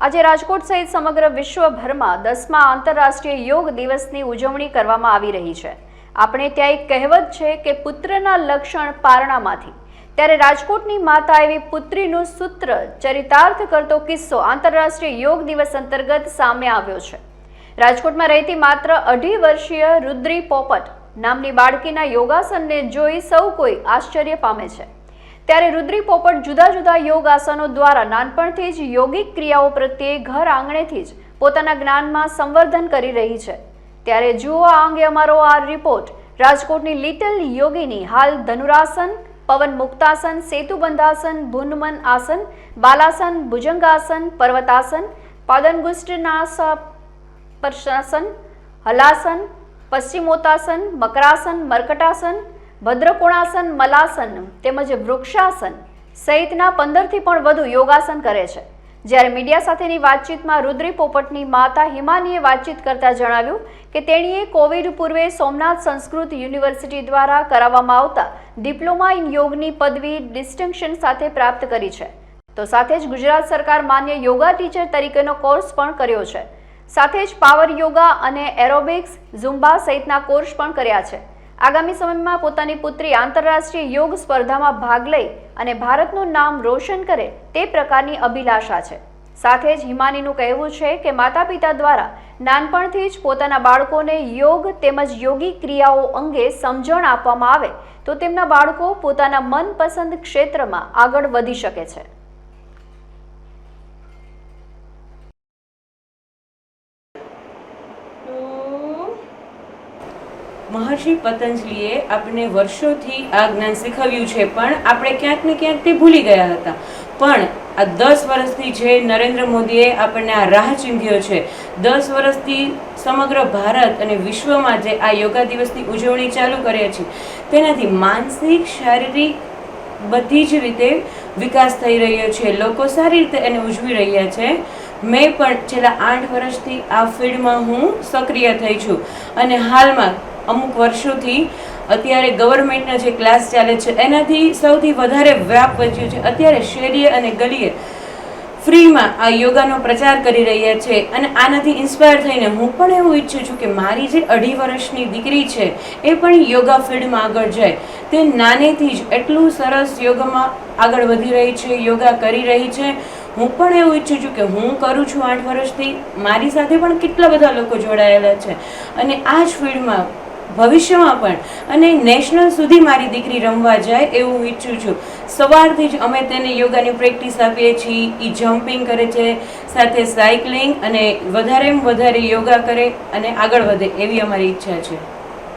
આજે રાજકોટ સહિત સમગ્ર વિશ્વભરમાં દસમા આંતરરાષ્ટ્રીય યોગ દિવસની ઉજવણી કરવામાં આવી રહી છે. આપણે ત્યાં એક કહેવત છે કે પુત્રના લક્ષણ પારણામાંથી. ત્યારે રાજકોટની માતા એવી પુત્રીનું સૂત્ર ચરિતાર્થ કરતો કિસ્સો આંતરરાષ્ટ્રીય યોગ દિવસ અંતર્ગત સામે આવ્યો છે. રાજકોટમાં રહેતી માત્ર અઢી વર્ષીય રુદ્રી પોપટ નામની બાળકીના યોગાસનને જોઈ સૌ કોઈ આશ્ચર્ય પામે છે. ત્યારે રુદ્રી પોપટ જુદા જુદા યોગ આસનો દ્વારા નાનપણથી જ યોગિક ક્રિયાઓ પ્રત્યે ઘર આંગણેથી જ પોતાના જ્ઞાનમાં સંવર્ધન કરી રહી છે. ત્યારે જુઓ આ અંગે અમારો આ રિપોર્ટ. રાજકોટની લિટલ યોગીની હાલ ધનુરાસન, પવન મુક્તાસન, સેતુબંધાસન, ભુનમન આસન, બાલાસન, ભુજંગાસન, પર્વતાસન, પાદનગુષ્ટનાસા પર્શાસન હલાસન, પશ્ચિમોત્તાસન, મકરાસન, મર્કટાસન ભદ્રકોણાસન, મલાસન તેમજ વૃક્ષાસન સહિતના પંદરથી પણ વધુ યોગાસન કરે છે. જ્યારે મીડિયા સાથેની વાતચીતમાં રુદ્રી પોપટની માતા હિમાનીએ વાતચીત કરતા જણાવ્યું કે તેણીએ કોવિડ પૂર્વે સોમનાથ સંસ્કૃત યુનિવર્સિટી દ્વારા કરાવવામાં આવતા ડિપ્લોમા ઇન યોગની પદવી ડિસ્ટિંક્શન સાથે પ્રાપ્ત કરી છે. તો સાથે જ ગુજરાત સરકાર માન્ય યોગા ટીચર તરીકેનો કોર્સ પણ કર્યો છે. સાથે જ પાવર યોગા અને એરોબિક્સ ઝુમ્બા સહિતના કોર્સ પણ કર્યા છે. આગામી સમયમાં પોતાની પુત્રી આંતરરાષ્ટ્રીય યોગ સ્પર્ધામાં ભાગ લઈ અને ભારતનું નામ રોશન કરે તે પ્રકારની અભિલાષા છે. સાથે જ હિમાનીનું કહેવું છે કે માતા પિતા દ્વારા નાનપણથી જ પોતાના બાળકોને યોગ તેમજ યોગી ક્રિયાઓ અંગે સમજણ આપવામાં આવે તો તેમના બાળકો પોતાના મનપસંદ ક્ષેત્રમાં આગળ વધી શકે છે તો મહર્ષિ પતંજલિએ આપણે વર્ષોથી આ જ્ઞાન શીખવ્યું છે, પણ આપણે ક્યાંક ને ક્યાંક તે ભૂલી ગયા હતા. પણ આ દસ વર્ષથી જે નરેન્દ્ર મોદીએ આપણને આ રાહ ચીંધ્યો છે, દસ વર્ષથી સમગ્ર ભારત અને વિશ્વમાં જે આ યોગા દિવસની ઉજવણી ચાલુ કરીએ છીએ, તેનાથી માનસિક, શારીરિક બધી જ રીતે વિકાસ થઈ રહ્યો છે. લોકો સારી રીતે એને ઉજવી રહ્યા છે. મેં પણ છેલ્લા આઠ વર્ષથી આ ફિલ્ડમાં હું સક્રિય થઈ છું. અને હાલમાં અમુક વર્ષોથી અત્યારે ગવર્મેન્ટના જે ક્લાસ ચાલે છે, એનાથી સૌથી વધારે વ્યાપ વધ્યો છે. અત્યારે શેરીએ અને ગલીએ ફ્રીમાં આ યોગાનો પ્રચાર કરી રહ્યા છે અને આનાથી ઇન્સ્પાયર થઈને હું પણ એવું ઈચ્છું છું કે મારી જે અઢી વર્ષની દીકરી છે, એ પણ યોગા ફિલ્ડમાં આગળ જાય. તે નાનેથી જ એટલું સરસ યોગામાં આગળ વધી રહી છે, યોગા કરી રહી છે. હું પણ એવું ઈચ્છું છું કે હું કરું છું આઠ વર્ષથી. મારી સાથે પણ કેટલા બધા લોકો જોડાયેલા છે. અને આ જ ફિલ્ડમાં ભવિષ્યમાં પણ. અને નેશનલ સુધી મારી દીકરી રમવા જાય એવું હું ઈચ્છું છું. સવારથી જ અમે તેને યોગાની પ્રેક્ટિસ આપીએ છીએ એ જમ્પિંગ કરે છે, સાથે સાયકલિંગ અને વધારેમાં વધારે યોગા કરે અને આગળ વધે એવી અમારી ઈચ્છા છે.